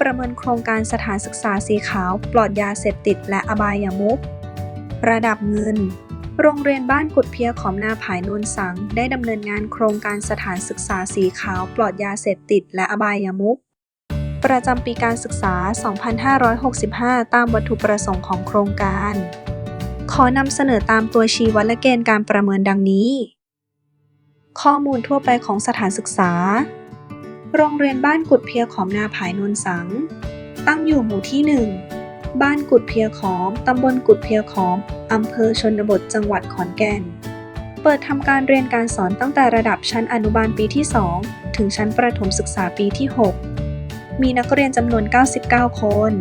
ประเมินโครงการสถานศึกษาสีขาวปลอดยาเสพติดและอบายามุขระดับเงิน โรงเรียนบ้านกุดเพียขอมนาผายนนสัง ได้ดำเนินงานโครงการสถานศึกษาสีขาวปลอดยาเสพติดและอบายามุขประจำปีการศึกษา 2565 ตามวัตถุประสงค์ของโครงการ ขอนำเสนอตามตัวชี้วัดและเกณฑ์การประเมินดังนี้ ข้อมูลทั่วไปของสถานศึกษา โรงเรียนบ้านกุดเพียขอมนาผายนนสัง ตั้งอยู่หมู่ที่ 1 บ้านกุดเพียขอม ตำบลกุดเพียขอม อำเภอชนบทจังหวัดขอนแก่น เปิดทำการเรียนการสอนตั้งแต่ระดับชั้นอนุบาลปีที่ 2 ถึงชั้นประถมศึกษาปีที่ 6 มีนักเรียนจำนวน 99 คน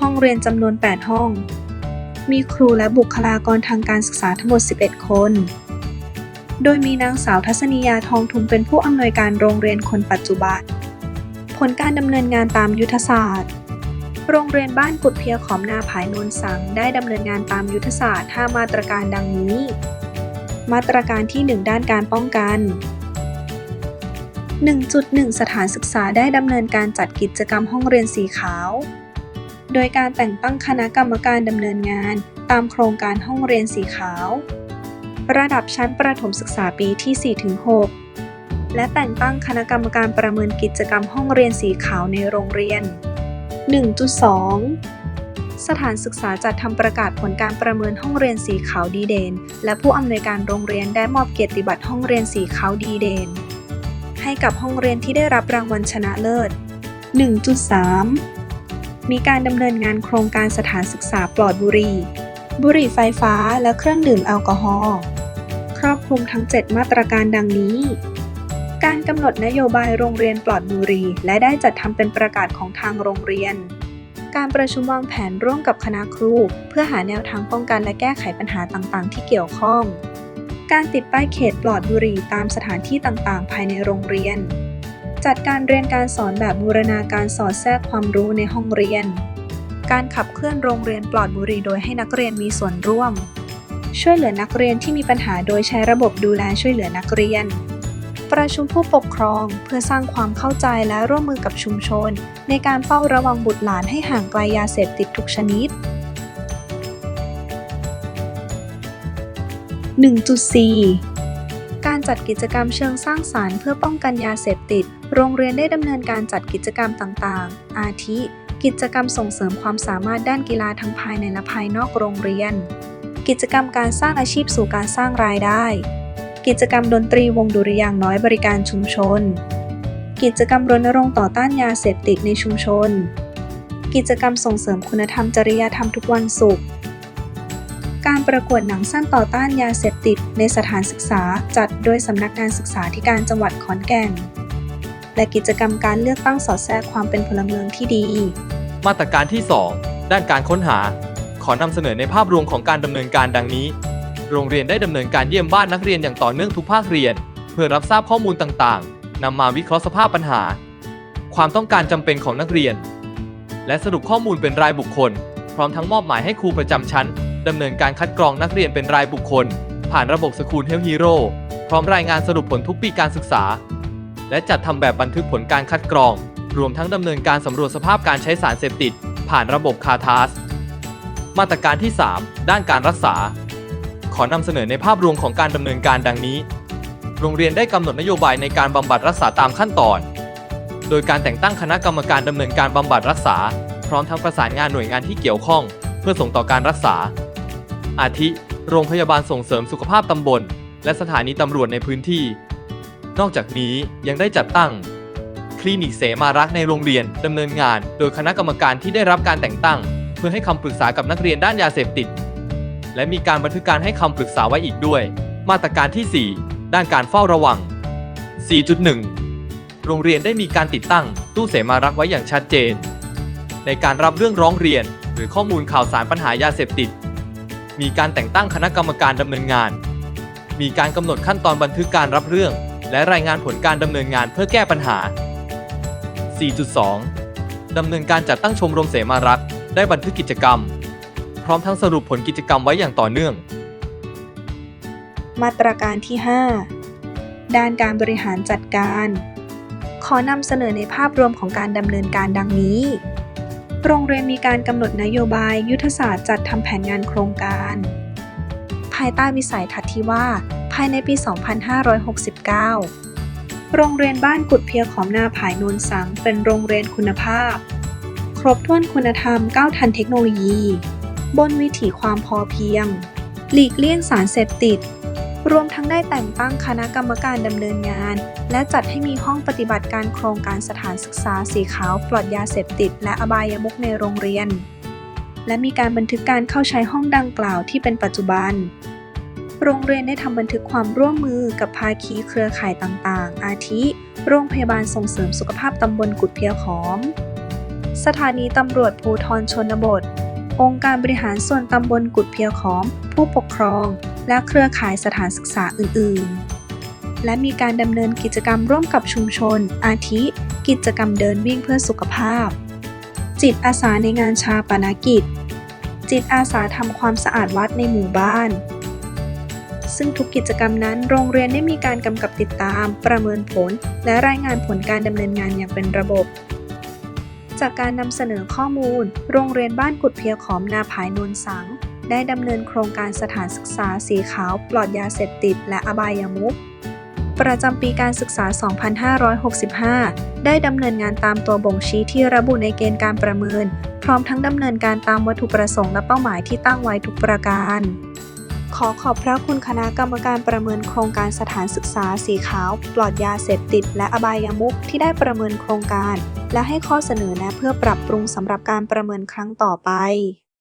ห้องเรียนจำนวน 8 ห้อง มีครูและบุคลากรทางการศึกษาทั้งหมด 11 คน โดยมีนางสาวทัศนียาทองทุมเป็นผู้อำนวยการโรงเรียนคนปัจจุบัน ผลการดำเนินงานตามยุทธศาสตร์ โรงเรียนบ้านกุดเพียขอมนาผายนนสังได้ดำเนินงานตามยุทธศาสตร์ 5 มาตรการดังนี้ มาตรการที่ 1 ด้านการป้องกัน 1.1 สถานศึกษาได้ดำเนินการจัดกิจกรรมห้องเรียนสีขาว โดยการแต่งตั้งคณะกรรมการดำเนินงานตามโครงการห้องเรียนสีขาว ระดับชั้นประถมศึกษาปีที่ 4-6 และแต่งตั้งคณะกรรมการประเมินกิจกรรมห้องเรียนสีขาวในโรงเรียน 1.2 สถานศึกษาจัดทำประกาศผลการประเมินห้องเรียนสีขาวดีเด่นและผู้อำนวยการโรงเรียนได้มอบเกียรติบัตรห้องเรียนสีขาวดีเด่นให้กับห้องเรียนที่ได้รับรางวัลชนะเลิศ 1.3 มีการดำเนินงานโครงการสถานศึกษาปลอดบุหรี่บุหรี่ไฟฟ้าและเครื่องดื่มแอลกอฮอล์ ครอบคลุมทั้ง 7 มาตรการดังนี้ การกำหนดนโยบายโรงเรียนปลอดบุหรี่และได้จัดทำเป็นประกาศของทางโรงเรียน การประชุมวางแผนร่วมกับคณะครู เพื่อหาแนวทางป้องกันและแก้ไขปัญหาต่างๆ ที่เกี่ยวข้อง การติดป้ายเขตปลอดบุหรี่ตามสถานที่ต่างๆ ภายในโรงเรียน จัดการเรียนการสอนแบบบูรณาการสอดแทรกความรู้ในห้องเรียน การขับเคลื่อนโรงเรียนปลอดบุหรี่โดยให้นักเรียนมีส่วนร่วม ช่วยเหลือนักเรียนที่มีปัญหาโดยใช้ระบบดูแลช่วยเหลือนักเรียน ประชุมผู้ปกครองเพื่อสร้างความเข้าใจและร่วมมือกับชุมชน ในการเฝ้าระวังบุตรหลานให้ห่างไกลยาเสพติดทุกชนิด 1.4การจัดกิจกรรมเชิงสร้างสารรค์เพื่อป้องกันยาเสพติด โรงเรียนได้ดำเนินการจัดกิจกรรมต่างๆ อาทิ กิจกรรมส่งเสริมความสามารถด้านกีฬาทั้งภายในและภายนอกโรงเรียน กิจกรรมการสร้างอาชีพสู่การสร้างรายได้ กิจกรรมดนตรีวงดุริยางน้อยบริการชุมชน กิจกรรมรณรงค์ต่อต้านยาเสพติดในชุมชน กิจกรรมส่งเสริมคุณธรรมจริยธรรมทุกวันศุกร์การประกวดหนังสั้นต่อต้านยาเสพติดในสถานศึกษาจัดโดยสำนักงานศึกษาธิการจังหวัดขอนแก่น และกิจกรรมการเลือกตั้งสอดแทรกความเป็นพลเมืองที่ดี มาตรการที่ 2 ด้านการค้นหา ขอนำเสนอในภาพรวมของการดำเนินการดังนี้ โรงเรียนได้ดำเนินการเยี่ยมบ้านนักเรียนอย่างต่อเนื่องทุกภาคเรียน เพื่อรับทราบข้อมูลต่างๆนำมาวิเคราะห์สภาพปัญหา ความต้องการจำเป็นของนักเรียน และสรุปข้อมูลเป็นรายบุคคล พร้อมทั้งมอบหมายให้ครูประจำชั้นดำเนินการคัดกรองนักเรียนเป็นรายบุคคล ผ่านระบบสกูลเฮลฮีโร่พร้อมรายงานสรุปผลทุกปีการศึกษา และจัดทำแบบบันทึกผลการคัดกรอง รวมทั้งดำเนินการสำรวจสภาพการใช้สารเสพติด ผ่านระบบคาทาส มาตรการที่ 3 ด้านการรักษา ขอนำเสนอในภาพรวมของการดำเนินการดังนี้ โรงเรียนได้กำหนดนโยบายในการบำบัดรักษาตามขั้นตอน โดยการแต่งตั้งคณะกรรมการดำเนินการบำบัดรักษา พร้อมทั้งประสานงานหน่วยงานที่เกี่ยวข้อง เพื่อส่งต่อการรักษา อาทิ โรงพยาบาลส่งเสริมสุขภาพตำบล และสถานีตำรวจในพื้นที่ นอกจากนี้ยังได้จัดตั้งคลินิกเสมารักในโรงเรียนดำเนินงาน โดยคณะกรรมการที่ได้รับการแต่งตั้ง พื่อให้คำปรึกษากับนักเรียนด้านยาเสพติด และมีการบันทึกการให้คำปรึกษาไว้อีกด้วย มาตรการที่ 4 ด้านการเฝ้าระวัง 4.1 โรงเรียนได้มีการติดตั้ง ตู้เสมารักไว้อย่างชัดเจน ในการรับเรื่องร้องเรียน หรือข้อมูลข่าวสารปัญหายาเสพติด มีการแต่งตั้งคณะกรรมการดำเนินงาน มีการกำหนดขั้นตอนบันทึกการรับเรื่อง และรายงานผลการดำเนินงานเพื่อแก้ปัญหา 4.2 ดำเนินการจัดตั้งชมรมเสมารักษ์ ได้บันทึกกิจกรรม พร้อมทั้งสรุปผลกิจกรรมไว้อย่างต่อเนื่อง มาตรการที่ 5 ด้านการบริหารจัดการ ขอนำเสนอในภาพรวมของการดำเนินการดังนี้โรงเรียนมีการกำหนดนโยบายยุทธศาสตร์จัดทำแผนงานโครงการ ภายใต้วิสัยทัศน์ที่ว่า ภายในปี 2569 โรงเรียนบ้านกุดเพียขอมนาผายโนนสัง เป็นโรงเรียนคุณภาพ รบถ้วนคุณธรรมก้าวทันเทคโนโลยี บนวิถีความพอเพียง หลีกเลี่ยงสารเสพติด รวมทั้งได้แต่งตั้งคณะกรรมการดำเนินงาน และจัดให้มีห้องปฏิบัติการโครงการสถานศึกษาสีขาวปลอดยาเสพติด และอบายมุขในโรงเรียน และมีการบันทึกการเข้าใช้ห้องดังกล่าวที่เป็นปัจจุบันโรงเรียนได้ทำบันทึกความร่วมมือกับภาคีเครือข่ายต่างๆ อาทิ โรงพยาบาลส่งเสริมสุขภาพตำบลกุดเพียขอม สถานีตำรวจภูทรชนบท องค์การบริหารส่วนตำบลกุดเพียขอม ผู้ปกครอง และเครือข่ายสถานศึกษาอื่น ๆ และมีการดำเนินกิจกรรมร่วมกับชุมชน อาทิ กิจกรรมเดินวิ่งเพื่อสุขภาพ จิตอาสาในงานชาปนกิจ จิตอาสาทำความสะอาดวัดในหมู่บ้านซึ่งทุกกิจกรรมนั้นโรงเรียนได้มีการกำกับติดตาม ประเมินผล และรายงานผลการดำเนินงานอย่างเป็นระบบ จากการนำเสนอข้อมูล โรงเรียนบ้านกุดเพียขอมนาผายนวลสัง ได้ดำเนินโครงการสถานศึกษาสีขาวปลอดยาเสพติด และอบายามุขประจำปีการศึกษา 2565 ได้ดำเนินงานตามตัวบ่งชี้ที่ระบุในเกณฑ์การประเมิน พร้อมทั้งดำเนินการตามวัตถุประสงค์และเป้าหมายที่ตั้งไว้ทุกประการ ขอขอบพระคุณคณะกรรมการประเมินโครงการสถานศึกษาสีขาว ปลอดยาเสพติด และอบายามุขที่ได้ประเมินโครงการ และให้ข้อเสนอแนะเพื่อปรับปรุงสำหรับการประเมินครั้งต่อไป